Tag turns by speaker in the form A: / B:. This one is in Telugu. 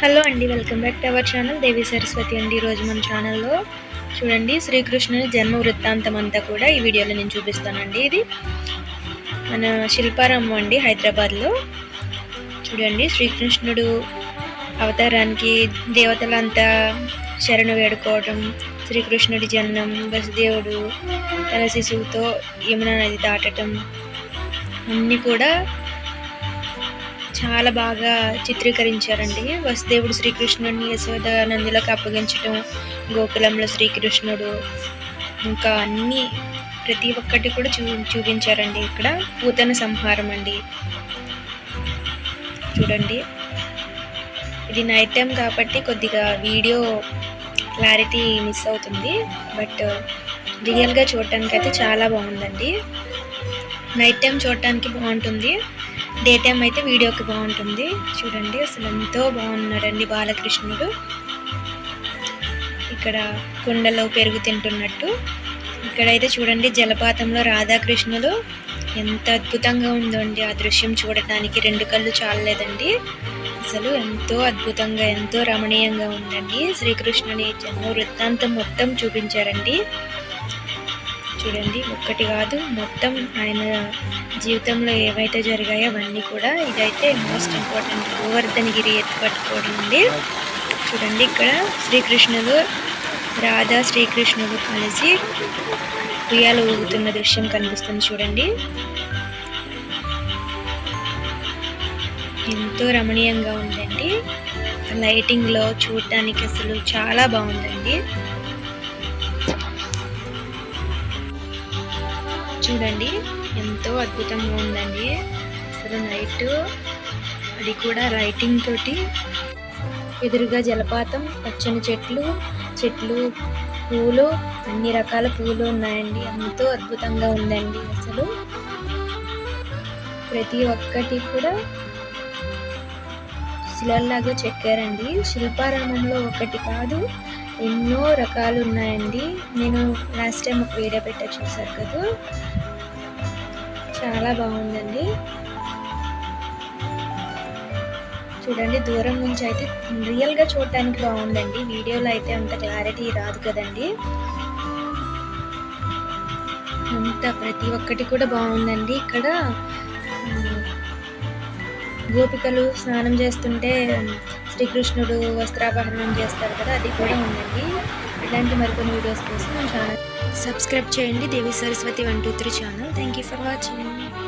A: హలో అండి welcome back to our channel. Devi Saraswati అండి ఈరోజు మన ఛానల్లో. చూడండి శ్రీకృష్ణుని జన్మ వృత్తాంతం అంతా కూడా ఈ వీడియోలో నేను చూపిస్తానండి. ఇది మన శిల్పారామం అండి హైదరాబాద్లో. చూడండి శ్రీకృష్ణుడు అవతారానికి దేవతలంతా శరణు వేడుకోవడం శ్రీకృష్ణుడి జన్మం వసుదేవుడు తన శిశువుతో యమునా నది దాటడం అన్నీ కూడా చాలా బాగా చిత్రీకరించారండి. వసుదేవుడు శ్రీకృష్ణుడిని యశోద నందిలోకి అప్పగించడం గోకులంలో శ్రీకృష్ణుడు ఇంకా అన్నీ ప్రతి ఒక్కటి కూడా చూ చూపించారండి. ఇక్కడ పూతన సంహారం అండి. చూడండి. ఇది నైట్ టైం కాబట్టి కొద్దిగా వీడియో క్లారిటీ మిస్ అవుతుంది. బట్ రియల్గా చూడటానికి అయితే చాలా బాగుందండి. నైట్ టైం చూడటానికి బాగుంటుంది. డే టైం అయితే వీడియోకి బాగుంటుంది. చూడండి అసలు ఎంతో బాగున్నాడండి బాలకృష్ణుడు. ఇక్కడ కుండలో పెరుగు తింటున్నట్టు. ఇక్కడైతే చూడండి జలపాతంలో రాధాకృష్ణులు ఎంత అద్భుతంగా ఉందండి. ఆ దృశ్యం చూడటానికి రెండు కళ్ళు చాలలేదండి. అసలు ఎంతో అద్భుతంగా ఎంతో రమణీయంగా ఉందండి. శ్రీకృష్ణుని జన్మ వృత్తాంతం మొత్తం చూపించారండి. చూడండి ఒక్కటి కాదు మొత్తం ఆయన జీవితంలో ఏవైతే జరిగాయో అవన్నీ కూడా ఇదైతే మోస్ట్ ఇంపార్టెంట్ గోవర్ధనగిరి ఎత్తు అండి. చూడండి ఇక్కడ శ్రీకృష్ణుడు రాధా శ్రీకృష్ణుడు కలిసి ఉయ్యాలు ఊగుతున్న దృశ్యం కనిపిస్తుంది చూడండి. ఎంతో రమణీయంగా ఉందండి. లైటింగ్లో చూడటానికి అసలు చాలా బాగుందండి. చూడండి. ఎంతో అద్భుతంగా ఉందండి. అసలు నైట్ అది కూడా రైటింగ్ తోటి ఎదురుగా జలపాతం పచ్చని చెట్లు చెట్లు పూలు అన్ని రకాల పూలు ఉన్నాయండి. ఎంతో అద్భుతంగా ఉందండి అసలు. ప్రతి ఒక్కటి కూడా శిలల్లాగా చెక్కారండి. శిల్పారామంలో ఒకటి కాదు ఎన్నో రకాలు ఉన్నాయండి నేను లాస్ట్ టైం ఒక వీడియో పెట్టా చూసారు కదా. చాలా బాగుందండి. చూడండి దూరం నుంచి అయితే రియల్గా చూడటానికి బాగుందండి. వీడియోలో అయితే అంత క్లారిటీ రాదు కదండి. అంత ప్రతి ఒక్కటి కూడా బాగుందండి. ఇక్కడ గోపికలు స్నానం చేస్తుంటే శ్రీకృష్ణుడు వస్త్రాపహరణం చేస్తారు కదా అది కూడా ఉందండి. ఇలాంటి మరికొన్ని వీడియోస్ కోసం మన ఛానల్ సబ్స్క్రైబ్ చేయండి. Devi Saraswati one two three channel. Thank you for watching